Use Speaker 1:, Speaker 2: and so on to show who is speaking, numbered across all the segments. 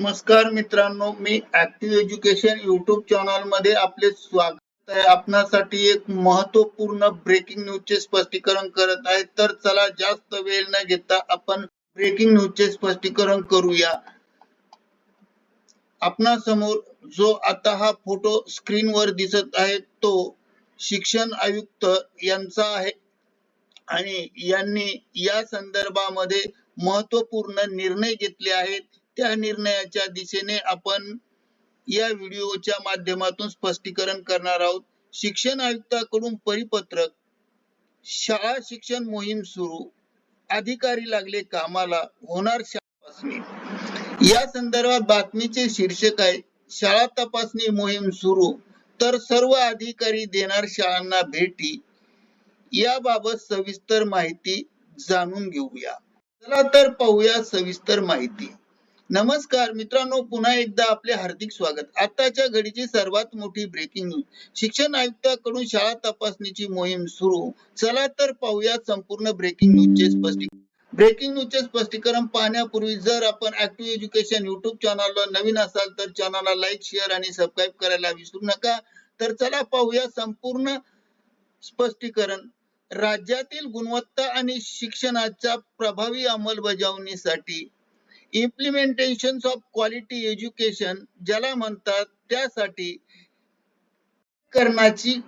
Speaker 1: नमस्कार मित्रांनो मी ऍक्टिव्ह एज्युकेशन युट्यूब चॅनलमध्ये आपले स्वागत आहे. आपणासाठी एक महत्त्वपूर्ण ब्रेकिंग न्यूजचे स्पष्टीकरण करत आहे. तर चला जास्त वेळ न घेता आपण ब्रेकिंग न्यूजचे स्पष्टीकरण करूया. आपणा समोर जो आता हा फोटो स्क्रीनवर दिसत आहे तो शिक्षण आयुक्त यांचा आहे. आणि यांनी या संदर्भामध्ये महत्त्वपूर्ण निर्णय घेतले आहेत. त्या निर्णयाच्या दिशेने आपण या व्हिडिओच्या माध्यमातून स्पष्टीकरण करणार आहोत. शिक्षण आयुक्ताकडून परिपत्रक शाळा शिक्षण मोहीम सुरू अधिकारी लागले कामाला होणार तपासणी. या संदर्भात बातमीचे शीर्षक आहे शाळा तपासणी मोहीम सुरू तर सर्व अधिकारी देणार शाळांना भेटी. याबाबत सविस्तर माहिती जाणून घेऊया. चला तर पाहूया सविस्तर माहिती. नमस्कार मित्रांनो पुन्हा एकदा आपले हार्दिक स्वागत. आताच्या घडीची सर्वात मोठी ब्रेकिंग न्यूज शिक्षण आयुक्ताकडून शाळा तपासणीची मोहीम सुरू. चला तर पाहूया संपूर्ण ब्रेकिंग न्यूजचे स्पष्टीकरण ब्रेकिंग न्यूजचे स्पष्टीकरण पाहण्यापूर्वी जर आपण ऍक्टिव्ह एज्युकेशन युट्यूब चॅनलला नवीन असाल तर चॅनलला लाईक शेअर आणि सबस्क्राईब करायला विसरू नका. तर चला पाहूया संपूर्ण स्पष्टीकरण. राज्यातील गुणवत्ता आणि शिक्षणाच्या प्रभावी अंमलबजावणीसाठी इम्प्लिमेंटेशन ऑफ क्वालिटी एज्युकेशन ज्याला म्हणतात त्यासाठी करण्याची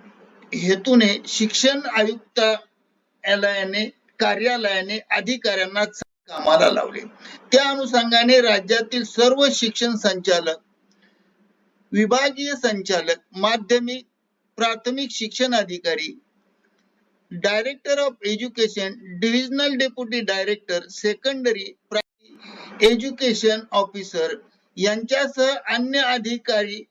Speaker 1: हेतूने शिक्षण आयुक्तालयाने कार्यालयाने अधिकाऱ्यांना कामाला लावले. त्या अनुषंगाने राज्यातील सर्व शिक्षण संचालक विभागीय संचालक माध्यमिक प्राथमिक शिक्षण अधिकारी director of education divisional deputy director secondary education officer यांच्यासह अन्य अधिकारी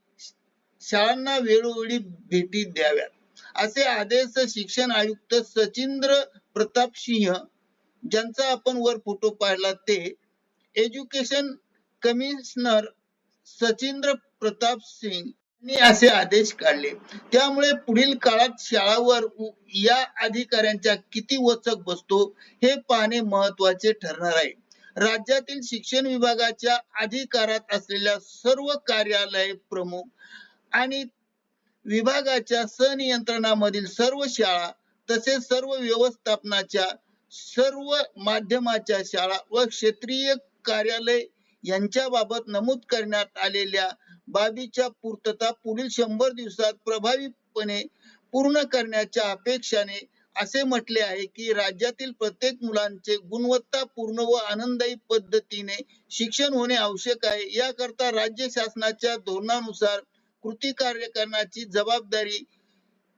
Speaker 1: शाळांना वेळोवेळी भेटी द्याव्यात. असे आदेश शिक्षण आयुक्त सचिंद्र प्रताप सिंह ज्यांचा आपण वर फोटो पाहिला ते एज्युकेशन कमिशनर सचिंद्र प्रताप सिंग यांनी असे आदेश काढले. त्यामुळे पुढील काळात शाळावर या अधिकाऱ्यांच्या किती वचक बसतो हे पाहणे महत्त्वाचे ठरणार आहे. राज्यातील शिक्षण विभागाच्या अधिकारात असलेल्या सर्व कार्यालय प्रमुख आणि विभागाच्या संनियंत्रणामधील सर्व शाळा तसेच सर्व व्यवस्थापनाच्या सर्व माध्यमाच्या शाळा व क्षेत्रीय कार्यालय यांच्याबाबत नमूद करण्यात आलेल्या बाबीच्या पूर्तता पुढील शंभर दिवसात प्रभावीपणे पूर्ण करण्याच्या अपेक्षाने असे म्हटले आहे की राज्यातील प्रत्येक मुलांचे गुणवत्तापूर्ण व आनंददायी पद्धतीने शिक्षण होणे आवश्यक आहे. याकरता राज्य शासनाच्या धोरणानुसार कृती कार्य करण्याची जबाबदारी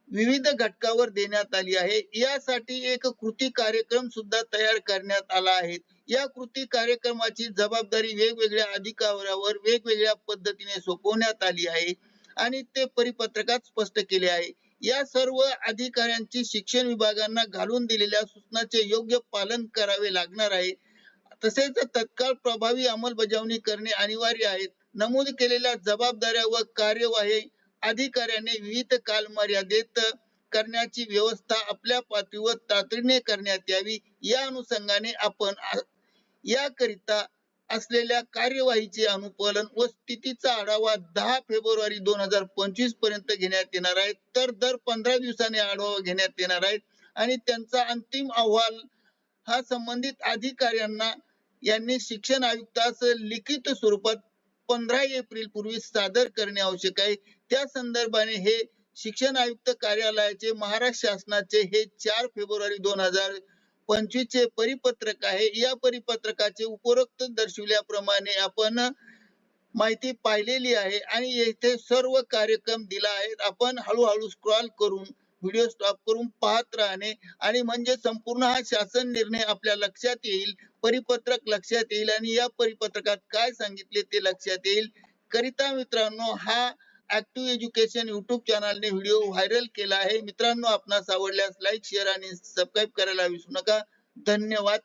Speaker 1: विविध घटकावर देण्यात आली आहे. यासाठी एक कृती कार्यक्रम सुद्धा तयार करण्यात आला आहे. या कृती कार्यक्रमाची जबाबदारी वेगवेगळ्या अधिकाऱ्यावर वेगवेगळ्या पद्धतीने सोपवण्यात आली आहे आणि ते परिपत्रकात स्पष्ट केले आहे. या सर्व अधिकाऱ्यांची शिक्षण विभागांना घालून दिलेल्या सूचनाचे योग्य पालन करावे लागणार आहे. तसेच तत्काळ प्रभावी अंमलबजावणी करणे अनिवार्य आहे. नमूद केलेल्या जबाबदाऱ्या व कार्यवाही अधिकाऱ्याने विविध कालमर्यादेत करण्याची व्यवस्था आपल्या पातळीवर तातडीने करण्यात यावी. या अनुषंगाने आपण याकरिता असलेल्या कार्यवाहीचे अनुपालन व स्थितीचा आढावा दहा फेब्रुवारी दोन हजार पंचवीसपर्यंत घेण्यात येणार आहे. तर दर पंधरा दिवसांनी आढावा घेण्यात येणार आहे. आणि त्यांचा अंतिम अहवाल हा संबंधित अधिकाऱ्यांना यांनी शिक्षण आयुक्तास लिखित स्वरूपात पंधरा एप्रिल पूर्वी सादर करणे आवश्यक आहे. त्या संदर्भाने हे शिक्षण आयुक्त कार्यालयाचे महाराष्ट्र शासनाचे हे चार फेब्रुवारी दोन हजार पंचवीस चे परिपत्रक आहे. या परिपत्रकाचे उपरोक्त दर्शविल्याप्रमाणे आपण माहिती पाहिलेली आहे आणि येथे सर्व कार्यक्रम दिला आहे आपण हळूहळू स्क्रॉल करून व्हिडिओ स्टॉप करून पाहत राहणे आणि म्हणजे संपूर्ण हा शासन निर्णय आपल्या लक्षात येईल परिपत्रक लक्षात येईल आणि या परिपत्रकात काय सांगितले ते लक्षात येईल. करिता मित्रांनो हा ऍक्टिव्ह एज्युकेशन युट्यूब चॅनलने व्हिडिओ व्हायरल केला आहे. मित्रांनो आपणास आवडल्यास लाईक शेअर आणि सबस्क्राईब करायला विसरू नका. धन्यवाद.